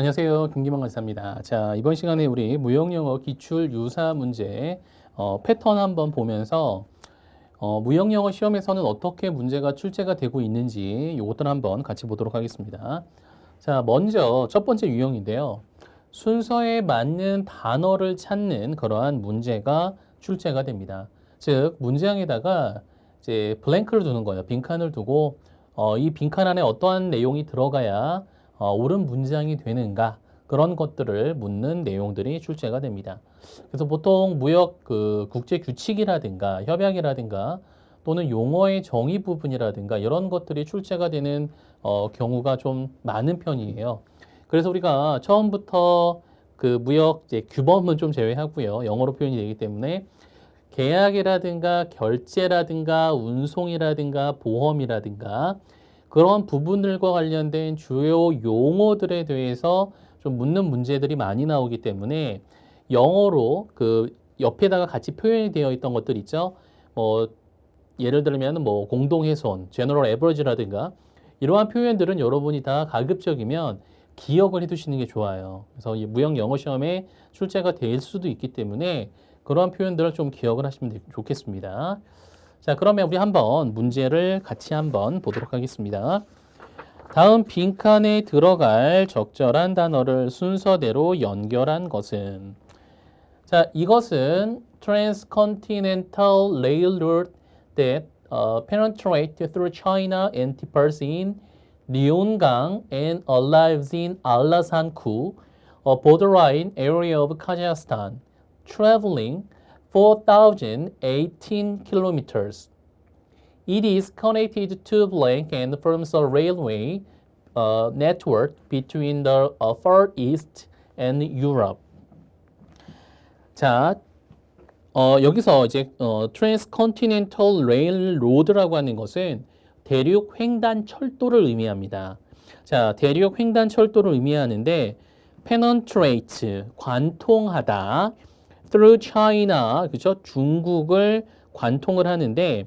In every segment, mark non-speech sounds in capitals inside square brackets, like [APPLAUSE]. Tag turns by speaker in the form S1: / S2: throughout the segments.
S1: 안녕하세요. 김기만 강사입니다. 자, 이번 시간에 우리 무형영어 기출 유사 문제 어, 패턴 한번 보면서 어, 무형영어 시험에서는 어떻게 문제가 출제가 되고 있는지 이것들 한번 같이 보도록 하겠습니다. 자, 먼저 첫 번째 유형인데요. 순서에 맞는 단어를 찾는 그러한 문제가 출제가 됩니다. 즉, 문장에다가 이제 블랭크를 두는 거예요. 빈칸을 두고 어, 이 빈칸 안에 어떠한 내용이 들어가야 어, 옳은 문장이 되는가 그런 것들을 묻는 내용들이 출제가 됩니다. 그래서 보통 무역 그 국제 규칙이라든가 협약이라든가 또는 용어의 정의 부분이라든가 이런 것들이 출제가 되는 어, 경우가 좀 많은 편이에요. 그래서 우리가 처음부터 그 무역 이제 규범은 좀 제외하고요. 영어로 표현이 되기 때문에 계약이라든가 결제라든가 운송이라든가 보험이라든가 그런 부분들과 관련된 주요 용어들에 대해서 좀 묻는 문제들이 많이 나오기 때문에 영어로 그 옆에다가 같이 표현이 되어 있던 것들 있죠. 뭐 예를 들면 뭐 공동훼손, 제너럴 에버리지라든가 이러한 표현들은 여러분이 다 가급적이면 기억을 해두시는 게 좋아요. 그래서 이 무형 영어 시험에 출제가 될 수도 있기 때문에 그러한 표현들을 좀 기억을 하시면 좋겠습니다. 자, 그러면 우리 한번 문제를 같이 한번 보도록 하겠습니다. 다음 빈칸에 들어갈 적절한 단어를 순서대로 연결한 것은 자, 이것은 transcontinental railroad that uh, penetrate through China and departs in Ryongang and arrives in Alasanku, a borderline area of Kazakhstan, traveling 4,018 kilometers. It is connected to blank and forms a railway uh, network between the uh, Far East and Europe. 자, 어, 여기서 이제 어, Transcontinental Railroad라고 하는 것은 대륙 횡단 철도를 의미합니다. 자, 대륙 횡단 철도를 의미하는데 penetrate 관통하다 through China 그죠? 중국을 관통을 하는데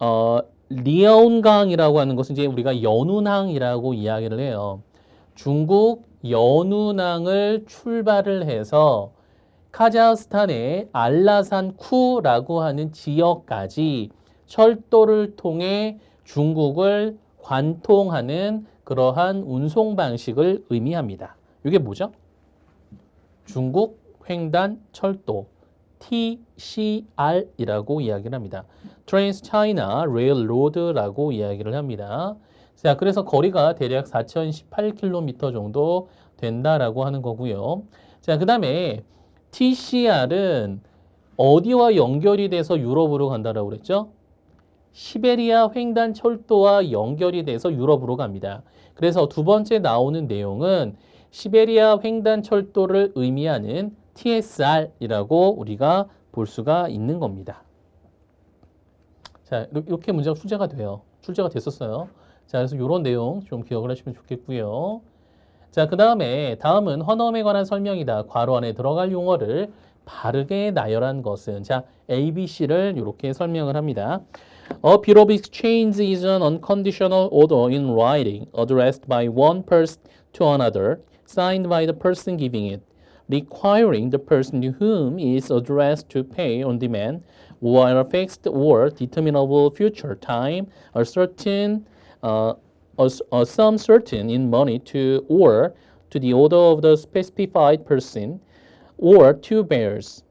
S1: 어, 리언강이라고 하는 것은 이제 우리가 연운항이라고 이야기를 해요. 중국 연운항을 출발을 해서 카자흐스탄의 알라산 쿠라고 하는 지역까지 철도를 통해 중국을 관통하는 그러한 운송 방식을 의미합니다. 이게 뭐죠? 중국 횡단 철도 TCR이라고 이야기를 합니다. Trans China Railroad라고 이야기를 합니다. 자, 그래서 거리가 대략 4,018km 정도 된다라고 하는 거고요. 자, 그 다음에 TCR은 어디와 연결이 돼서 유럽으로 간다라고 그랬죠? 시베리아 횡단 철도와 연결이 돼서 유럽으로 갑니다. 그래서 두 번째 나오는 내용은 시베리아 횡단 철도를 의미하는 TSR이라고 우리가 볼 수가 있는 겁니다. 자, 이렇게 문제가 출제가 돼요. 출제가 됐었어요. 자, 그래서 이런 내용 좀 기억을 하시면 좋겠고요. 자, 그 다음에 다음은 헌어에 관한 설명이다. 괄호 안에 들어갈 용어를 바르게 나열한 것은 자, A, B, C를 이렇게 설명을 합니다. A bill of exchange is an unconditional order in writing addressed by one person to another, signed by the person giving it. requiring the person to whom it is addressed to pay on demand or at a fixed or determinable future time a certain uh, a, a sum certain in money to or to the order of the specified person or to bears.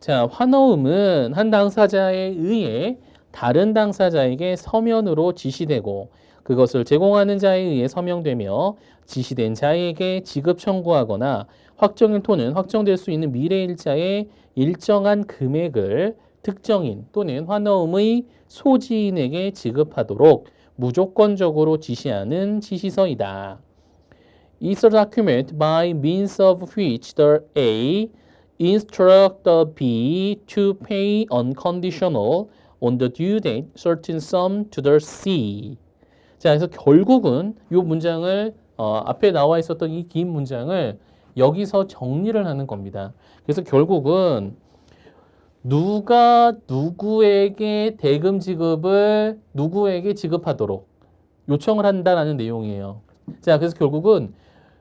S1: 자, 환어음은 한 당사자에 의해 다른 당사자에게 서면으로 지시되고 그것을 제공하는 자에 의해 서명되며 지시된 자에게 지급 청구하거나 확정일 토는 확정될 수 있는 미래일자의 일정한 금액을 특정인 또는 환어음의 소지인에게 지급하도록 무조건적으로 지시하는 지시서이다. is a document by means of which the A instruct the B to pay unconditional on the due date certain sum to the C. 자, 그래서 결국은 이 문장을 어, 앞에 나와 있었던 이 긴 문장을 여기서 정리를 하는 겁니다. 그래서 결국은 누가 누구에게 대금 지급을 누구에게 지급하도록 요청을 한다라는 내용이에요. 자, 그래서 결국은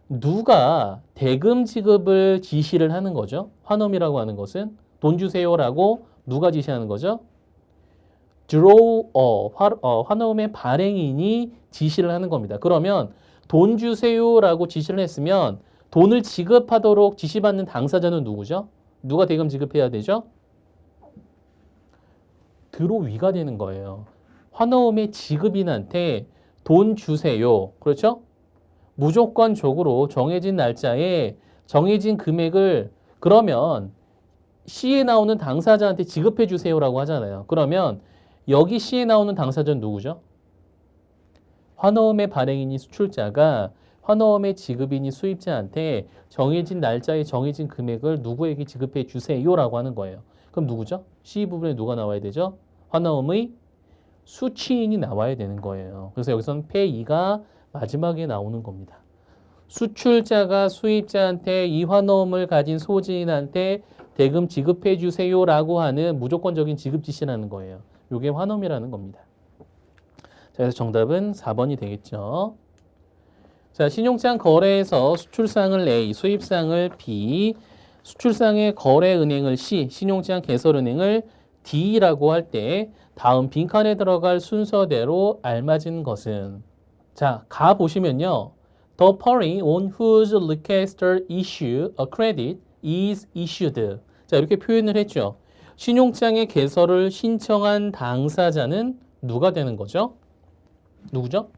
S1: 누가 대금 지급을 지시를 하는 거죠? 환엄이라고 하는 것은 돈 주세요라고 누가 지시하는 거죠? Draw 어, 환엄의 발행인이 지시를 하는 겁니다. 그러면 돈 주세요라고 지시를 했으면 돈을 지급하도록 지시받는 당사자는 누구죠? 누가 대금 지급해야 되죠? 드로위가 되는 거예요. 환어음의 지급인한테 돈 주세요. 그렇죠? 무조건적으로 정해진 날짜에 정해진 금액을 그러면 C에 나오는 당사자한테 지급해 주세요라고 하잖아요. 그러면 여기 C에 나오는 당사자는 누구죠? 환어음의 발행인이 수출자가 환어음의 지급인이 수입자한테 정해진 날짜에 정해진 금액을 누구에게 지급해 주세요라고 하는 거예요. 그럼 누구죠? C 부분에 누가 나와야 되죠? 환어음의 수취인이 나와야 되는 거예요. 그래서 여기서는 폐2가 마지막에 나오는 겁니다. 수출자가 수입자한테 이 환어음을 가진 소지인한테 대금 지급해 주세요라고 하는 무조건적인 지급 지시라는 거예요. 이게 환어음이라는 겁니다. 자, 그래서 정답은 4번이 되겠죠. 자, 신용장 거래에서 수출상을 A, 수입상을 B, 수출상의 거래은행을 C, 신용장 개설은행을 D라고 할 때 다음 빈칸에 들어갈 순서대로 알맞은 것은 자, 가 보시면요. The party on whose request issue a credit is issued. 자, 이렇게 표현을 했죠. 신용장의 개설을 신청한 당사자는 누가 되는 거죠? 누구죠?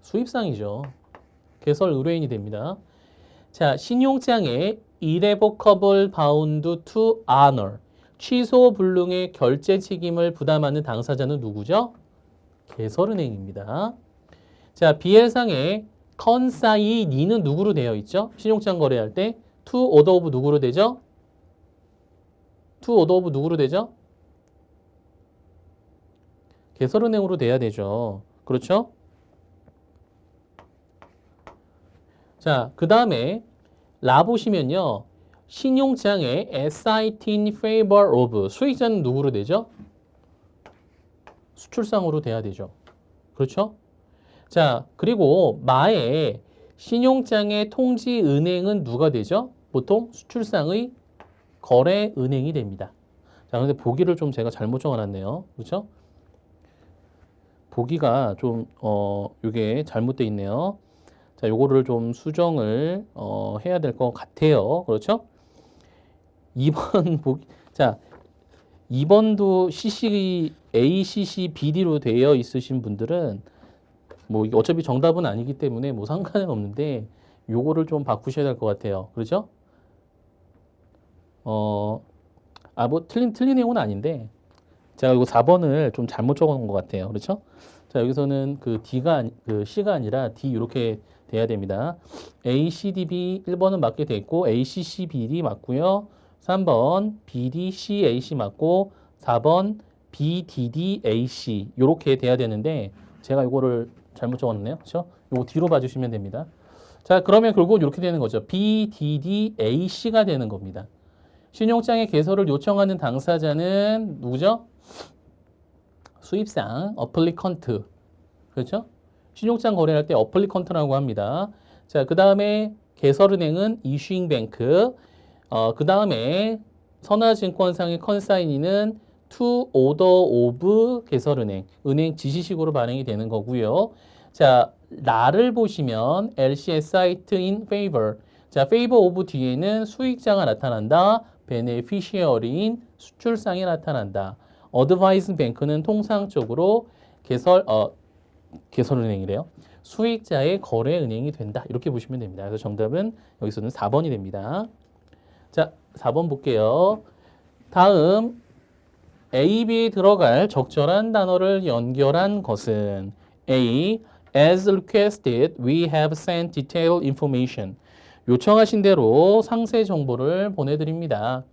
S1: 수입상이죠. 개설 의뢰인이 됩니다. 자, 신용장의 irrevocable bound to honor 취소 불능의 결제 책임을 부담하는 당사자는 누구죠? 개설은행입니다. 자, 비엘상의 컨사이니는 누구로 되어 있죠? 신용장 거래할 때 to order of 누구로 되죠? To order of 누구로 되죠? 개설은행으로 돼야 되죠. 그렇죠? 자, 그 다음에 라 보시면요. 신용장의 SIT in favor of 수익자는 누구로 되죠? 수출상으로 돼야 되죠. 그렇죠? 자, 그리고 마의 신용장의 통지 은행은 누가 되죠? 보통 수출상의 거래 은행이 됩니다. 자, 근데 보기를 좀 제가 잘못 적어놨네요. 그렇죠? 보기가 좀, 어, 요게 잘못돼 있네요. 자, 요거를 좀 수정을, 어, 해야 될 것 같아요. 그렇죠? 2번 [LAUGHS] 보기, 자, 2번도 CC, ACC, BD로 되어 있으신 분들은 뭐 어차피 정답은 아니기 때문에 뭐 상관은 없는데 요거를 좀 바꾸셔야 될 것 같아요. 그렇죠? 어, 아, 뭐 틀린, 틀린 내용은 아닌데 제가 이거 4번을 좀 잘못 적어 놓은 것 같아요. 그렇죠? 자, 여기서는 그 D가, 그 C가 아니라 D 이렇게 돼야 됩니다. A, C, D, B 1번은 맞게 돼 있고 A, C, C, B, D 맞고요. 3번 B, D, C, A, C 맞고 4번 B, D, D, A, C 이렇게 돼야 되는데 제가 이거를 잘못 적었네요. 그렇죠? 이거 뒤로 봐주시면 됩니다. 자, 그러면 결국 이렇게 되는 거죠. B, D, D, A, C가 되는 겁니다. 신용장의 개설을 요청하는 당사자는 누구죠? 수입상 어플리컨트 그렇죠? 신용장 거래할 때 어플리컨트라고 합니다. 자, 그 다음에 개설은행은 이슈잉뱅크 어, 그 다음에 선화증권상의 컨사인이는 to order of 개설은행 은행 지시식으로 발행이 되는 거고요. 자, 라를 보시면 LCSite in favor 자, favor of 뒤에는 수익자가 나타난다. Beneficiary인 수출상이 나타난다. 어드바이스 뱅크는 통상적으로 개설 어 개설 은행이래요. 수익자의 거래 은행이 된다. 이렇게 보시면 됩니다. 그래서 정답은 여기서는 4번이 됩니다. 자, 4번 볼게요. 다음 A, B에 들어갈 적절한 단어를 연결한 것은 A. As requested, we have sent detailed information. 요청하신 대로 상세 정보를 보내드립니다.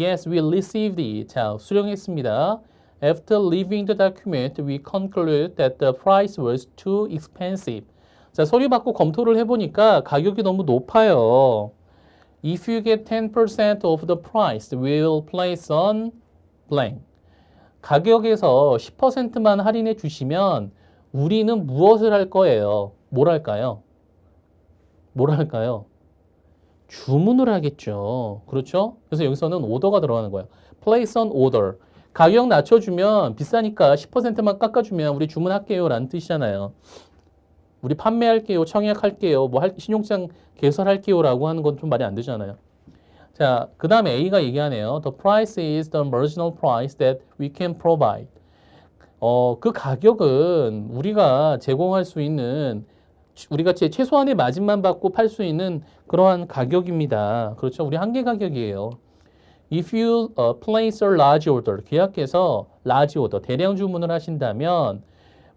S1: Yes, we received it. 자, 수령했습니다. After reviewing the document, we concluded that the price was too expensive. 자, 서류 받고 검토를 해보니까 가격이 너무 높아요. If you get 10% of the price, we will place on blank. 가격에서 10%만 할인해 주시면 우리는 무엇을 할 거예요? 뭘 할까요? 뭘 할까요? 주문을 하겠죠. 그렇죠? 그래서 여기서는 오더가 들어가는 거예요. place an order. 가격 낮춰주면 비싸니까 10%만 깎아주면 우리 주문할게요 라는 뜻이잖아요. 우리 판매할게요, 청약할게요, 뭐 할- 신용장 개설할게요 라고 하는 건 좀 말이 안 되잖아요. 자, 그 다음에 A가 얘기하네요. The price is the marginal price that we can provide. 어, 그 가격은 우리가 제공할 수 있는 우리가 제 최소한의 마진만 받고 팔 수 있는 그러한 가격입니다. 그렇죠? 우리 한계 가격이에요. If you uh, place a large order, 계약해서 large order, 대량 주문을 하신다면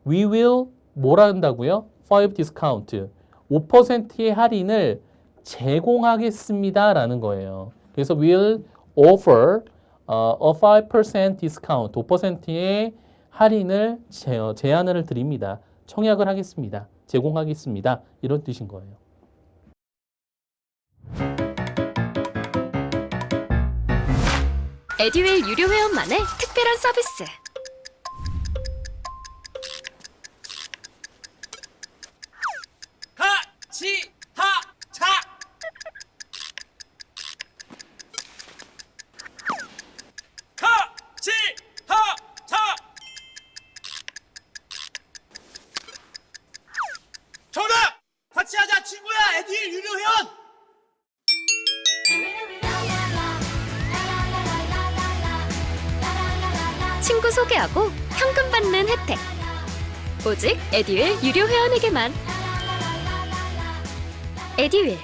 S1: we will 뭐라 한다고요? 5 discount, 5%의 할인을 제공하겠습니다 라는 거예요. 그래서 will offer uh, a 5% discount, 5%의 할인을 제, 어, 제안을 드립니다. 청약을 하겠습니다. 제공하겠습니다. 이런 뜻인 거예요.
S2: 에듀윌 유료 회원만의 특별한 서비스.
S3: 하치
S2: 소개하고 현금 받는 혜택. 오직 에듀윌 유료 회원에게만. 에듀윌.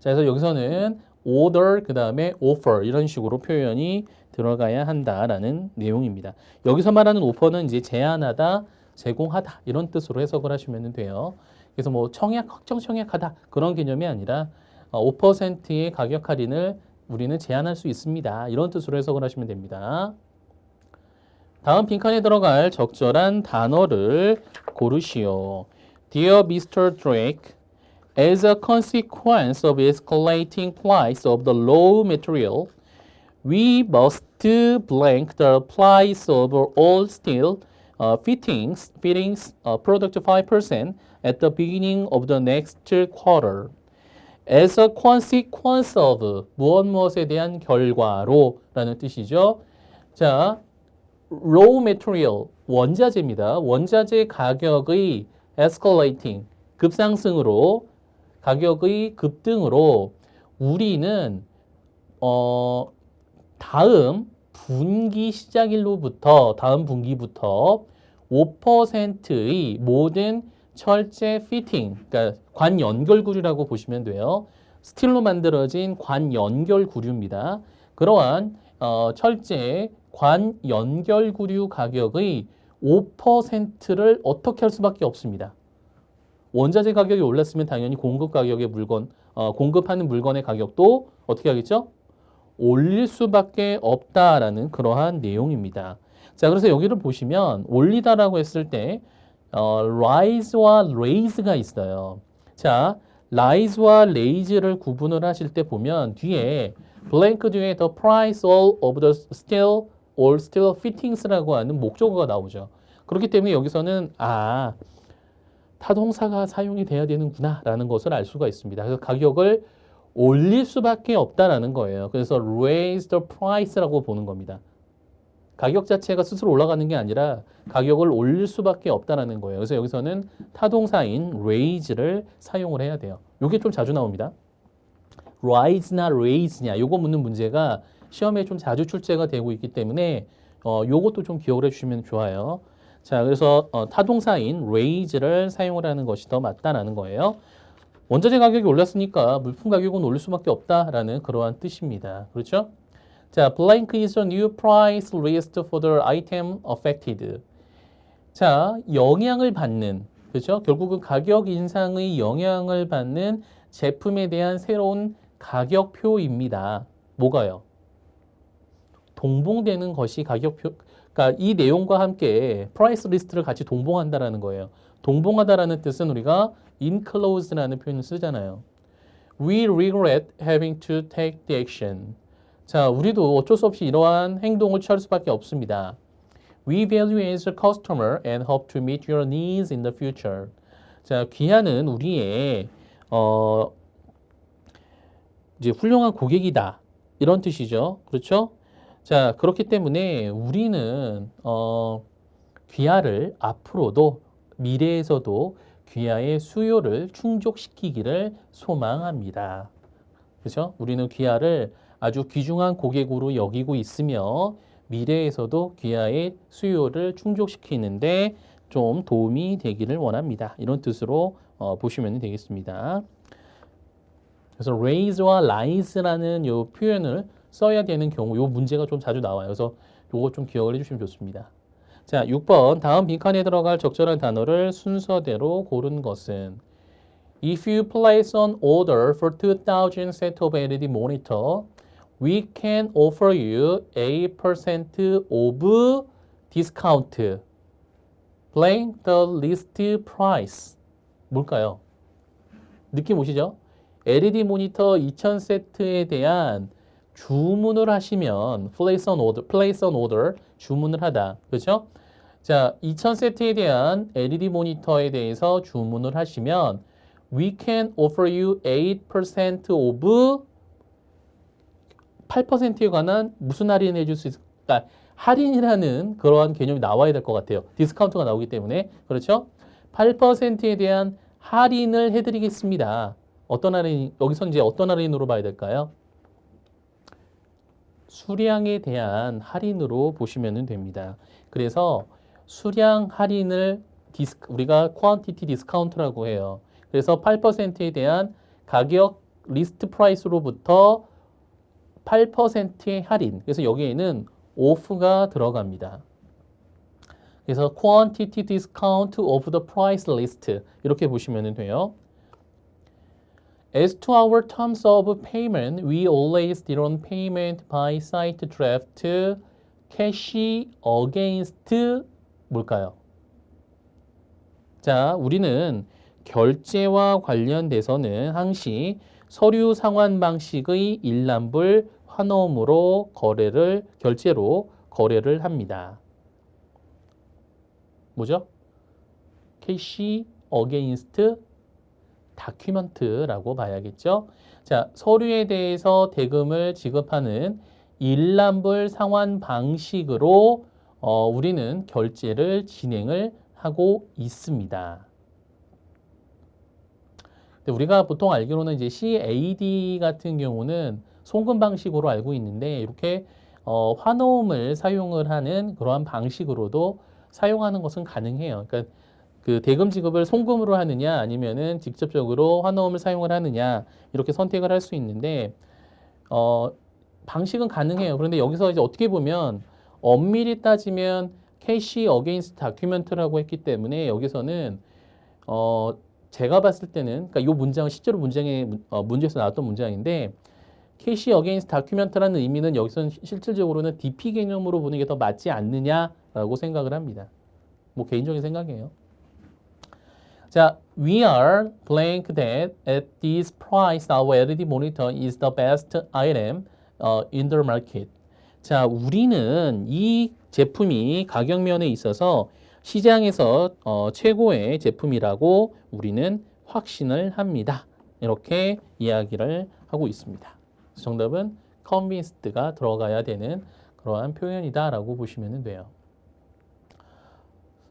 S1: 자, 그래서 여기서는 order 그 다음에 offer 이런 식으로 표현이 들어가야 한다라는 내용입니다. 여기서 말하는 offer는 이제 제안하다, 제공하다 이런 뜻으로 해석을 하시면 돼요. 그래서 뭐 청약, 확정 청약하다 그런 개념이 아니라 어, 5%의 가격 할인을 우리는 제안할 수 있습니다. 이런 뜻으로 해석을 하시면 됩니다. 다음 빈칸에 들어갈 적절한 단어를 고르시오. Dear Mr. Drake, As a consequence of escalating price of the raw material, we must blank the price of all steel uh, fittings, fittings uh, product 5% at the beginning of the next quarter. As a consequence of 무엇 무엇에 대한 결과로 라는 뜻이죠. 자, raw material 원자재입니다. 원자재 가격의 escalating 급상승으로 가격의 급등으로 우리는 어 다음 분기 시작일로부터 다음 분기부터 5%의 모든 철제 피팅, 그러니까 관 연결구류라고 보시면 돼요. 스틸로 만들어진 관 연결구류입니다. 그러한 어, 철제 관 연결구류 가격의 5%를 어떻게 할 수밖에 없습니다. 원자재 가격이 올랐으면 당연히 공급 가격의 물건, 어, 공급하는 물건의 가격도 어떻게 하겠죠? 올릴 수밖에 없다라는 그러한 내용입니다. 자, 그래서 여기를 보시면 올리다라고 했을 때 어, rise와 raise가 있어요. 자, rise와 raise를 구분을 하실 때 보면 뒤에 blank 뒤에 the price all of the steel or steel fittings라고 하는 목적어가 나오죠. 그렇기 때문에 여기서는 아 타동사가 사용이 돼야 되는구나라는 것을 알 수가 있습니다. 그래서 가격을 올릴 수밖에 없다라는 거예요. 그래서 raise the price라고 보는 겁니다. 가격 자체가 스스로 올라가는 게 아니라 가격을 올릴 수밖에 없다라는 거예요. 그래서 여기서는 타동사인 raise를 사용을 해야 돼요. 이게 좀 자주 나옵니다. rise나 raise냐 요거 묻는 문제가 시험에 좀 자주 출제가 되고 있기 때문에 어 요것도 좀 기억을 해주시면 좋아요. 자, 그래서 어, 타동사인 raise를 사용을 하는 것이 더 맞다라는 거예요. 원자재 가격이 올랐으니까 물품 가격은 올릴 수밖에 없다라는 그러한 뜻입니다. 그렇죠? 자, blank is a new price list for the item affected. 자, 영향을 받는 그렇죠? 결국은 가격 인상의 영향을 받는 제품에 대한 새로운 가격표입니다. 뭐가요? 동봉되는 것이 가격표. 그러니까 이 내용과 함께 프라이스 리스트를 같이 동봉한다라는 거예요. 동봉하다라는 뜻은 우리가 enclose라는 표현을 쓰잖아요. We regret having to take the action. 자, 우리도 어쩔 수 없이 이러한 행동을 취할 수밖에 없습니다. We value as a customer and hope to meet your needs in the future. 자, 귀하는 우리의 어 이제 훌륭한 고객이다 이런 뜻이죠. 그렇죠? 자 그렇기 때문에 우리는 어 귀하를 앞으로도 미래에서도 귀하의 수요를 충족시키기를 소망합니다. 그렇죠? 우리는 귀하를 아주 귀중한 고객으로 여기고 있으며 미래에서도 귀하의 수요를 충족시키는데 좀 도움이 되기를 원합니다. 이런 뜻으로 어, 보시면 되겠습니다. 그래서 raise와 rise라는 요 표현을 써야 되는 경우 요 문제가 좀 자주 나와요. 그래서 요거 좀 기억을 해주시면 좋습니다. 자, 6번 다음 빈칸에 들어갈 적절한 단어를 순서대로 고른 것은 If you place an order for 2,000 set of LED monitor, we can offer you 8% of discount. Blank the list price. 뭘까요? 느낌 오시죠? LED 모니터 2000 세트에 대한 주문을 하시면 place an order, place an order 주문을 하다. 그렇죠? 자, 2000세트에 대한 LED 모니터에 대해서 주문을 하시면 we can offer you 8% of 8%에 관한 무슨 할인 해줄 수 있을까? 할인이라는 그러한 개념이 나와야 될 것 같아요. 디스카운트가 나오기 때문에. 그렇죠? 8%에 대한 할인을 해드리겠습니다. 어떤 할인, 여기서 이제 어떤 할인으로 봐야 될까요? 수량에 대한 할인으로 보시면 됩니다. 그래서 수량 할인을 디스크, 우리가 디스카운트라고 해요. 그래서 8%에 대한 가격 리스트 프라이스로부터 8%의 할인. 그래서 여기에는 오프가 들어갑니다. 그래서 quantity discount of the price list 이렇게 보시면 돼요. As to our terms of payment, we always deal on payment by site draft, cash against 뭘까요? 자, 우리는 결제와 관련돼서는 항시 서류 상환 방식의 일람불 환원으로 거래를 결제로 거래를 합니다. 뭐죠? 캐시 어게인스트 다큐먼트라고 봐야겠죠. 자, 서류에 대해서 대금을 지급하는 일람불 상환 방식으로 어, 우리는 결제를 진행을 하고 있습니다. 우리가 보통 알기로는 이제 CAD 같은 경우는 송금 방식으로 알고 있는데 이렇게 어, 환호음을 사용을 하는 그러한 방식으로도 사용하는 것은 가능해요. 그러니까 그 대금 지급을 송금으로 하느냐 아니면은 직접적으로 환호음을 사용을 하느냐 이렇게 선택을 할 수 있는데 어, 방식은 가능해요. 그런데 여기서 이제 어떻게 보면 엄밀히 따지면 캐시 어게인스트 다큐멘트라고 했기 때문에 여기서는 어, 제가 봤을 때는 그러니까 이 문장은 실제로 문장에 어, 문제에서 나왔던 문장인데 캐시 어게인스트 다큐멘트라는 의미는 여기서는 실질적으로는 DP 개념으로 보는 게 더 맞지 않느냐라고 생각을 합니다. 뭐 개인적인 생각이에요. 자, we are blank that at this price our LED monitor is the best item uh, in the market. 자, 우리는 이 제품이 가격 면에 있어서 시장에서 어, 최고의 제품이라고 우리는 확신을 합니다. 이렇게 이야기를 하고 있습니다. 정답은 convinced가 들어가야 되는 그러한 표현이다라고 보시면 돼요.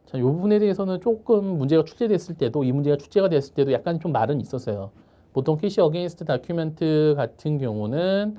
S1: 자, 이 부분에 대해서는 조금 문제가 출제됐을 때도 이 문제가 출제가 됐을 때도 약간 좀 말은 있었어요. 보통 캐시 어게인스트 다큐멘트 같은 경우는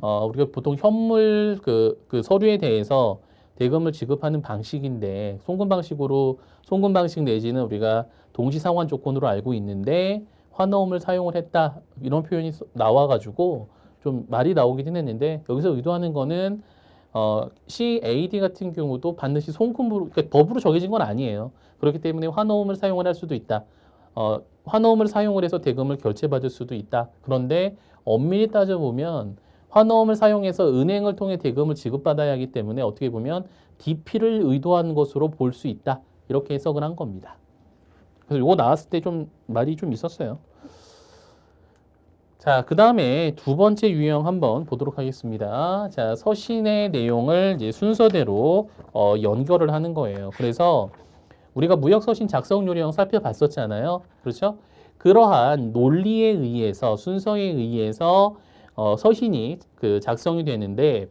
S1: 어, 우리가 보통 현물 그, 그 서류에 대해서 대금을 지급하는 방식인데 송금 방식으로 송금 방식 내지는 우리가 동시 상환 조건으로 알고 있는데 환호음을 사용을 했다 이런 표현이 나와가지고 좀 말이 나오긴 했는데 여기서 의도하는 거는 어, CAD 같은 경우도 반드시 송금으로 그러니까 법으로 정해진 건 아니에요. 그렇기 때문에 환호음을 사용을 할 수도 있다. 어, 환호음을 사용을 해서 대금을 결제받을 수도 있다. 그런데 엄밀히 따져보면 환호음을 사용해서 은행을 통해 대금을 지급받아야 하기 때문에 어떻게 보면 DP를 의도한 것으로 볼 수 있다. 이렇게 해석을 한 겁니다. 그래서 이거 나왔을 때 좀 말이 좀 있었어요. 자, 그 다음에 두 번째 유형 한번 보도록 하겠습니다. 자, 서신의 내용을 이제 순서대로 어, 연결을 하는 거예요. 그래서 우리가 무역 서신 작성 요령 살펴봤었잖아요. 그렇죠? 그러한 논리에 의해서 순서에 의해서 어, 서신이 그 작성이 되는데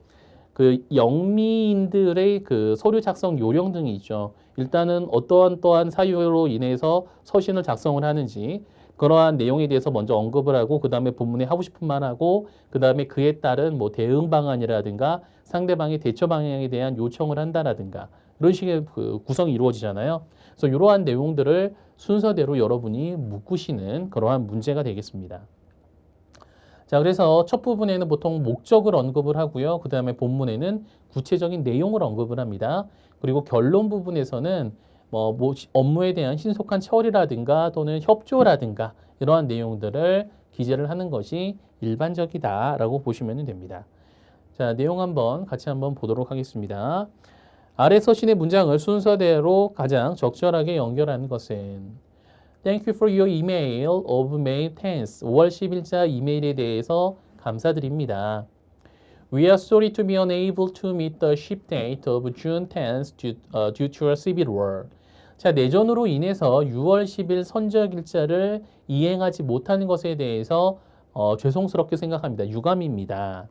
S1: 그 영미인들의 그 서류 작성 요령 등이 있죠. 일단은 어떠한 또한 사유로 인해서 서신을 작성을 하는지 그러한 내용에 대해서 먼저 언급을 하고 그 다음에 본문에 하고 싶은 말 하고 그 다음에 그에 따른 뭐 대응 방안이라든가 상대방의 대처 방향에 대한 요청을 한다라든가 이런 식의 그 구성이 이루어지잖아요. 그래서 이러한 내용들을 순서대로 여러분이 묶으시는 그러한 문제가 되겠습니다. 자, 그래서 첫 부분에는 보통 목적을 언급을 하고요. 그 다음에 본문에는 구체적인 내용을 언급을 합니다. 그리고 결론 부분에서는 뭐, 업무에 대한 신속한 처리라든가 또는 협조라든가 이러한 내용들을 기재를 하는 것이 일반적이다라고 보시면 됩니다. 자, 내용 한번 같이 한번 보도록 하겠습니다. 아래 서신의 문장을 순서대로 가장 적절하게 연결하는 것은 Thank you for your email of May 10th. 5월 10일자 이메일에 대해서 감사드립니다. We are sorry to be unable to meet the ship date of June 10th due, uh, due to a civil war. 자, 내전으로 인해서 6월 10일 선적 일자를 이행하지 못하는 것에 대해서 어, 죄송스럽게 생각합니다. 유감입니다.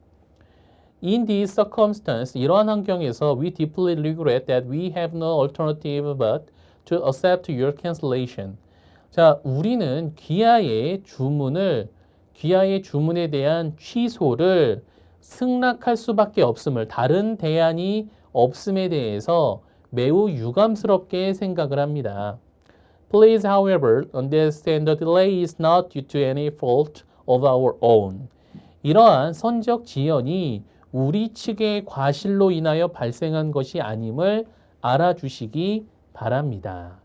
S1: In these circumstances, 이러한 환경에서 we deeply regret that we have no alternative but to accept your cancellation. 자, 우리는 귀하의 주문을 귀하의 주문에 대한 취소를 승낙할 수밖에 없음을 다른 대안이 없음에 대해서 매우 유감스럽게 생각을 합니다. Please, however, understand the delay is not due to any fault of our own. 이러한 선적 지연이 우리 측의 과실로 인하여 발생한 것이 아님을 알아주시기 바랍니다.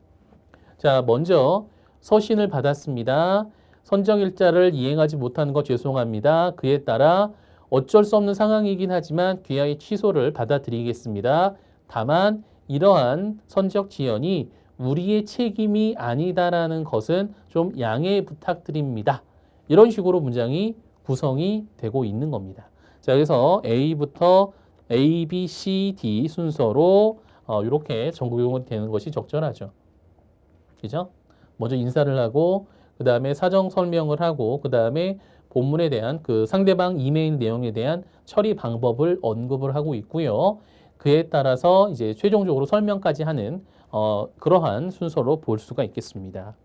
S1: 자, 먼저 서신을 받았습니다. 선정 일자를 이행하지 못하는 거 죄송합니다. 그에 따라 어쩔 수 없는 상황이긴 하지만 귀하의 취소를 받아들이겠습니다. 다만 이러한 선적 지연이 우리의 책임이 아니다라는 것은 좀 양해 부탁드립니다. 이런 식으로 문장이 구성이 되고 있는 겁니다. 자, 그래서 A부터 A, B, C, D 순서로 어, 이렇게 전국용이 되는 것이 적절하죠. 그죠? 먼저 인사를 하고 그 다음에 사정 설명을 하고 그 다음에 본문에 대한 그 상대방 이메일 내용에 대한 처리 방법을 언급을 하고 있고요. 그에 따라서 이제 최종적으로 설명까지 하는 어, 그러한 순서로 볼 수가 있겠습니다.